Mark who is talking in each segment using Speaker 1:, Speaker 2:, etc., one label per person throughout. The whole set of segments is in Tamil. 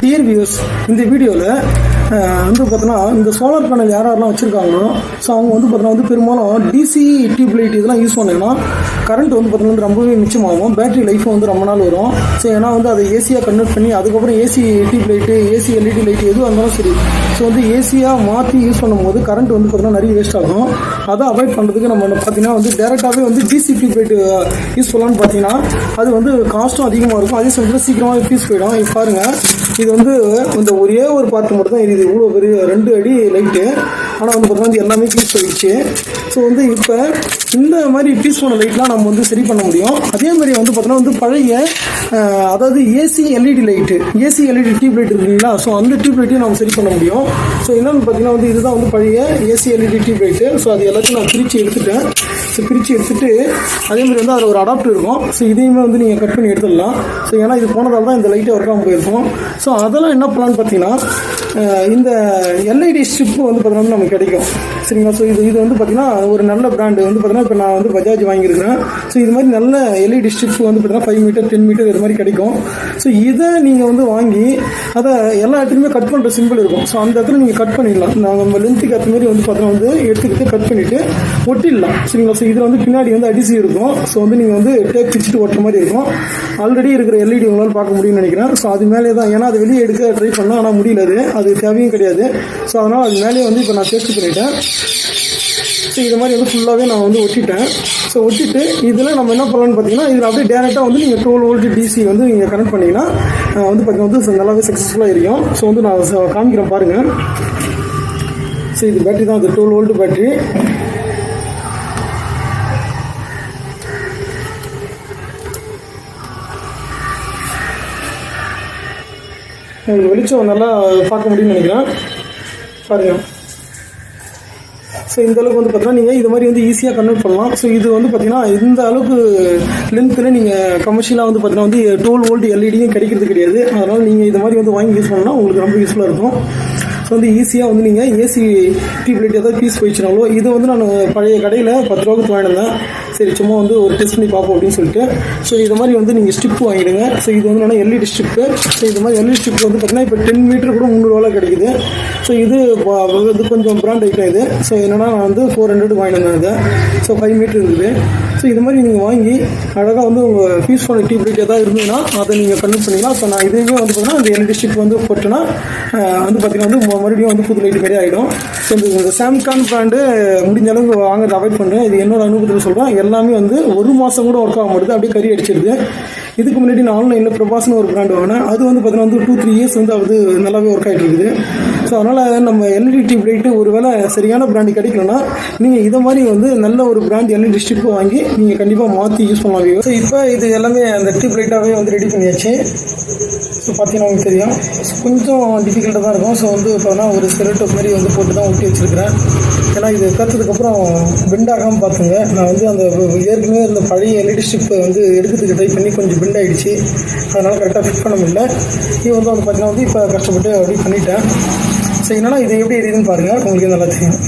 Speaker 1: டியர் வியூஸ் இந்த வீடியோவில் வந்து பார்த்தோன்னா இந்த சோலார் பேனல் யார் யாரெல்லாம் வச்சுருக்காங்களோ ஸோ அவங்க வந்து பார்த்தோன்னா வந்து பெரும்பாலும் டிசி டியூப் லைட் இதெல்லாம் யூஸ் பண்ணீங்கன்னா கரண்ட் வந்து பார்த்தோன்னா வந்து ரொம்பவே மிச்சமாகும். பேட்டரி லைஃப்பும் வந்து ரொம்ப நாள் வரும். ஸோ ஏன்னா வந்து அதை ஏசியாக கன்வெர்ட் பண்ணி அதுக்கப்புறம் AC tube light AC LED light எதுவாக இருந்தாலும் சரி. ஸோ வந்து ஏசியாக மாற்றி யூஸ் பண்ணும்போது கரண்ட் வந்து பார்த்தீங்கன்னா நிறைய வேஸ்ட் ஆகும். அதை அவாய்ட் பண்ணுறதுக்கு நம்ம பார்த்தீங்கன்னா வந்து டேரெக்டாகவே வந்து டிசி டியூப் யூஸ் பண்ணலாம்னு பார்த்தீங்கன்னா அது வந்து காஸ்ட்டும் அதிகமாக இருக்கும். அதே சமயத்தில் சீக்கிரமாக பீஸ் போயிடும். பாருங்கள் இது வந்து இந்த ஒரே ஒரு பார்ட் மட்டும் தான் இது இவ்வளோ பெரிய ரெண்டு அடி லைட்டு ஆனால் வந்து பார்த்தீங்கன்னா எல்லாமே பீஸ் போயிடுச்சு ஸோ வந்து இப்போ இந்த மாதிரி பீஸ் போன லைட்லாம் நம்ம வந்து சரி பண்ண முடியும். அதே மாதிரி வந்து பார்த்தோன்னா வந்து பழைய அதாவது AC LED light AC LED tube light இருக்குங்களா ஸோ அந்த டியூப் லைட்டையும் நம்ம சரி பண்ண முடியும். ஸோ என்னென்னு பார்த்தீங்கன்னா வந்து இதுதான் வந்து பழைய AC LED tube light so அது எல்லாத்தையும் நான் பிரித்து எடுத்துட்டேன். ஸோ பிரித்து எடுத்துட்டு அதே மாதிரி வந்து அதில் ஒரு அடாப்டர் இருக்கும். ஸோ இதையுமே வந்து நீங்கள் கட் பண்ணி எடுத்துடலாம். ஸோ ஏன்னா இது போனதால் தான் இந்த லைட்டை ஒர்க் ஆகாமல் போயிருக்கும். ஸோ அதெல்லாம் என்ன பிளான் பார்த்தீங்கன்னா இந்த எல்ஐடி ஸ்ட்ரிப்பு வந்து பார்த்தீங்கன்னா நமக்கு கிடைக்கும். சரிங்களா? ஸோ இது இது வந்து பார்த்தீங்கன்னா ஒரு நல்ல பிராண்டு வந்து பார்த்தீங்கன்னா இப்போ நான் வந்து பஜாஜ் வாங்கியிருக்கிறேன். ஸோ இது மாதிரி நல்ல எல்இடி ஸ்ட்ரிப் வந்து பார்த்தீங்கன்னா ஃபைவ் மீட்டர் டென் மீட்டர் இது மாதிரி கிடைக்கும். ஸோ இதை நீங்கள் வந்து வாங்கி அதை எல்லா இடத்துலையுமே கட் பண்ணுற சிம்பிள் இருக்கும். ஸோ அந்த இடத்துல நீங்கள் கட் பண்ணிடலாம். நாங்கள் நம்ம லென்த்துக்கு ஏற்ற மாதிரி வந்து பார்த்தீங்கன்னா வந்து எடுத்துக்கிட்டு கட் பண்ணிவிட்டு ஒட்டிடலாம். சரிங்களா? ஸோ இதில் வந்து பின்னாடி வந்து அடிசி இருக்கும். ஸோ வந்து நீங்கள் வந்து டேப் பிச்சுட்டு ஒட்டுற மாதிரி இருக்கும். ஆல்ரெடி இருக்கிற எல்இடி உங்களால் பார்க்க முடியும்னு நினைக்கிறேன். ஸோ அது மேலே தான். ஏன்னா அது வெளியே எடுக்க ட்ரை பண்ணலாம். ஆனால் முடியல அது. அது தேவையும் கிடையாது. ஸோ அதனால் அது மேலேயே வந்து இப்போ நான் சேர்த்து பண்ணிட்டேன். ஸோ இது மாதிரி வந்து ஃபுல்லாகவே நான் வந்து ஒட்டிட்டேன். ஸோ ஒட்டிட்டு இதில் நம்ம என்ன பண்ணலாம்னு பார்த்தீங்கன்னா இதில் அப்படியே டேரெக்டாக வந்து நீங்கள் டுவெல் வோல்ட் டிசி வந்து நீங்கள் கனெக்ட் பண்ணிங்கன்னா வந்து பார்த்தீங்கன்னா வந்து நல்லாவே சக்ஸஸ்ஃபுல்லாக இருக்கும். ஸோ வந்து நான் காமிக்கிறேன் பாருங்கள் ஸோ இது பேட்டரி தான். அது டுவெல் வோல்ட் பேட்டரி உங்களுக்கு வெளிச்சம் நல்லா பார்க்க முடியும்னு நினைக்கிறேன். பாருங்க. ஸோ இந்த அளவுக்கு வந்து பார்த்தீங்கன்னா நீங்கள் இது மாதிரி வந்து ஈஸியாக கன்வெர்ட் பண்ணலாம். ஸோ இது வந்து பார்த்தீங்கன்னா இந்த அளவுக்கு லென்த்தில் நீங்கள் கமர்ஷியலாக வந்து பார்த்தீங்கன்னா வந்து டுவெல் வோல்ட் எல்இடியும் கிடைக்கிறது கிடையாது. அதனால் நீங்கள் இது மாதிரி வந்து வாங்கி யூஸ் பண்ணால் உங்களுக்கு ரொம்ப யூஸ்ஃபுல்லாக இருக்கும். ஸோ வந்து ஈஸியாக வந்து நீங்கள் ஏசி டியூப்லைட் ஏதாவது பீஸ் போயிடுச்சுனாலோ இது வந்து நான் பழைய கடையில் பத்து ரூபாய்க்கு வாங்கினேன் சரி சும்மா வந்து ஒரு டெஸ்ட் பண்ணி பார்ப்போம் அப்படின்னு சொல்லிட்டு. ஸோ இது மாதிரி வந்து நீங்கள் ஸ்ட்ரிப் வாங்கிடுங்க. ஸோ இது வந்து நான் எல்இடி ஸ்ட்ரிப்பு ஸோ இது மாதிரி எல்இடி ஸ்ட்ரிப் வந்து பார்த்தீங்கன்னா இப்போ டென் மீட்டர் கூட முந்நூறுவாவில் கிடைக்குது. ஸோ இது இது கொஞ்சம் பிராண்ட் ஐட்டம் இது. ஸோ என்னென்னா நான் வந்து ஃபோர் ஹண்ட்ரட் வாங்கினேன் இதை. ஸோ ஃபைவ் மீட்டர் இருக்குது ஸோ இது மாதிரி நீங்கள் வாங்கி அழகாக வந்து உங்கள் ஃபீஸ் பண்ண டியூப் லைட் ஏதாவது இருந்ததுன்னா அதை நீங்கள் கன்வெர்ட் பண்ணிக்கலாம் ஸோ நான் இதுவுமே வந்து பார்த்தீங்கன்னா அந்த எல்இடி ஸ்ட்ரிப் வந்து போட்டேன்னா வந்து பார்த்தீங்கன்னா வந்து மறுபடியும் வந்து புது லைட் மாதிரி ஆகிடும் ஸோ இந்த சாம்சங் சாம்கான் பிராண்டு முடிஞ்ச அளவுக்கு வாங்குறத அவாய்ட் பண்ணுறேன் இது என்னோட அனுபவத்தில் சொல்கிறேன் எல்லாமே வந்து ஒரு மாதம் கூட ஒர்க் ஆக மாட்டுது அப்படியே கறி அடிச்சிருது. இதுக்கு முன்னாடி நான் ஆன்லைனில் பிரபாஸ்னு ஒரு பிராண்ட் வாங்கினேன். அது வந்து பார்த்தீங்கன்னா வந்து டூ த்ரீ இயர்ஸ் வந்து அது நல்லாவே ஒர்க் ஆகிட்டு இருக்குது ஸோ அதனால் நம்ம எல்இடி டியூப் லைட்டு ஒரு வேளை சரியான பிராண்ட் கிடைக்கலன்னா நீங்கள் இதை மாதிரி வந்து நல்ல ஒரு பிராண்ட் எல்இடி ஸ்ட்ரிப்பு வாங்கி நீங்கள் கண்டிப்பாக மாற்றி யூஸ் பண்ணலாம் ஸோ இப்போ இது எல்லாமே அந்த டியூப் லைட்டாகவே வந்து ரெடி பண்ணியாச்சு. ஸோ பார்த்தீங்கன்னா உங்களுக்கு தெரியும். கொஞ்சம் டிஃபிகல்ட்டாக தான் இருக்கும். ஸோ வந்து பார்த்தீங்கன்னா ஒரு செலட்டப் மாதிரி வந்து போட்டு தான் ஒட்டி வச்சிருக்கிறேன். ஏன்னா இது கற்றுறதுக்கப்புறம் பெண்டாகாமல் பார்த்துங்க. நான் வந்து அந்த ஏற்கனவே இந்த பழைய எல்இடி ஸ்டிப்பை வந்து எடுக்கிறதுக்கு ட்ரை பண்ணி கொஞ்சம் பெண்ட் ஆகிடுச்சு அதனால் கரெக்டாக ஃபிட் பண்ண முடியல. இது வந்து வந்து பார்த்தீங்கன்னா வந்து இப்போ கஷ்டப்பட்டு அப்படி பண்ணிட்டேன். ஸோ என்னென்னா இது எப்படி எரியுதுன்னு பாருங்கள் உங்களுக்கு நல்லா தெரியும்.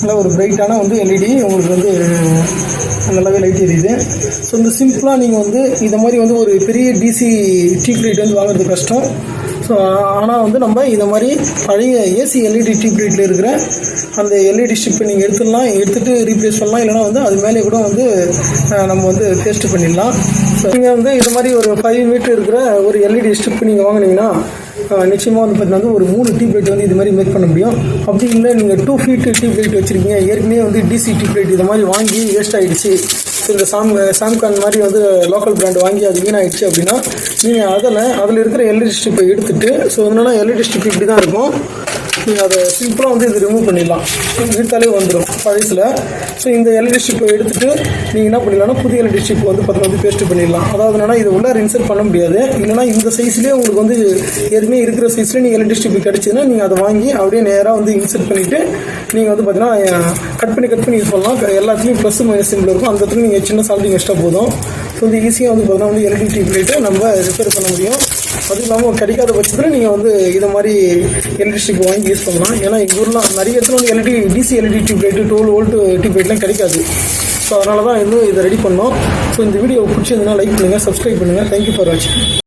Speaker 1: நல்லா ஒரு பிரைட்டான வந்து எல்இடி உங்களுக்கு வந்து நல்லாவே லைட் எரியுது. ஸோ இந்த சிம்பிளாக நீங்கள் வந்து இந்த மாதிரி வந்து ஒரு பெரிய டிசி டியூப் லைட் வந்து வாங்குறது கஷ்டம். ஸோ ஆனால் வந்து நம்ம இந்த மாதிரி பழைய ஏசி எல்இடி டியூப் லைட்டில் இருக்கிற அந்த எல்இடி ஸ்டிப்பை நீங்கள் எடுத்துடலாம். எடுத்துகிட்டு ரீப்ளேஸ் பண்ணலாம். இல்லைனா வந்து அது மேலே கூட வந்து நம்ம வந்து பேஸ்ட் பண்ணிடலாம். ஸோ நீங்கள் வந்து இது மாதிரி ஒரு ஃபைவ் மீட்டர் இருக்கிற ஒரு எல்இடி ஸ்ட்ரிப் நீங்கள் வாங்குனீங்கன்னா நிச்சயமாக வந்து பார்த்தீங்கன்னா வந்து ஒரு மூணு டியூப் லைட் வந்து இது மாதிரி மேக் பண்ண முடியும். அப்படி இல்லை நீங்கள் டூ ஃபீட் டியூப் லைட் வச்சுருக்கீங்க. ஏற்கனவே வந்து டிசி டியூப் லைட் இது மாதிரி வாங்கி வேஸ்ட் ஆகிடுச்சு இந்த சாம் சாம்கான் மாதிரி வந்து லோக்கல் பிராண்ட் வாங்கி அது வீணாயிடுச்சு அப்படின்னா நீங்கள் அதில் அதில் இருக்கிற எல்இடி ஸ்ட்ரிப்பை எடுத்துட்டு ஸோ அதனால எல்இடி ஸ்ட்ரிப் இப்படி தான் இருக்கும். நீங்கள் அதை சிம்பிளாக வந்து இது ரிமூவ் பண்ணிடலாம். எடுத்தாலே வந்துடும் பழசில். ஸோ இந்த எல்இடி ஸ்ட்ரிப்பை எடுத்துகிட்டு நீங்கள் என்ன பண்ணிடலாம்னா புதிய எல்இடி ஸ்ட்ரிப் வந்து பார்த்தீங்கன்னா வந்து பேஸ்ட் பண்ணிடலாம். அதாவது என்னன்னா இது உள்ளே இன்சர்ட் பண்ண முடியாது. இல்லைனா இந்த சைஸ்லேயே உங்களுக்கு வந்து ஏற்கனவே இருக்கிற சைஸ்லேயே நீங்கள் எல்இடி ஸ்ட்ரிப் கிடச்சிதுன்னா நீங்கள் அதை வாங்கி அப்படியே நேராக வந்து இன்சர்ட் பண்ணிவிட்டு நீங்கள் வந்து பார்த்தீங்கன்னா கட் பண்ணி கட் பண்ணி யூஸ் பண்ணலாம். எல்லாத்துலேயும் ப்ளஸ் மைனஸ் சிம்பிள் இருக்கும். அந்த இடத்துல நீங்கள் சின்ன சால்ட்டிங் எக்ஸ்ட்ரா போதும். ஸோ வந்து ஈஸியாக வந்து பார்த்தீங்கன்னா வந்து எல்இடி டியூப் லைட்டை நம்ம ரிப்பேர் பண்ண முடியும். அதுவும் இல்லாமல் கிடைக்காத பட்சத்தில் நீங்கள் வந்து இதை மாதிரி எலக்ட்ரிசிட்டி வாங்கி யூஸ் பண்ணலாம். ஏன்னா எங்கள் ஊர்லாம் நிறைய இடத்துல வந்து LED DC LED tube light twelve volt tube லைட்லாம் கிடைக்காது. ஸோ அதனால தான் இன்னும் இதை ரெடி பண்ணோம். ஸோ இந்த வீடியோ பிடிச்சிருந்ததுன்னா லைக் பண்ணுங்கள் சப்ஸ்கிரைப் பண்ணுங்கள் தேங்க்யூ ஃபார் வாட்சிங்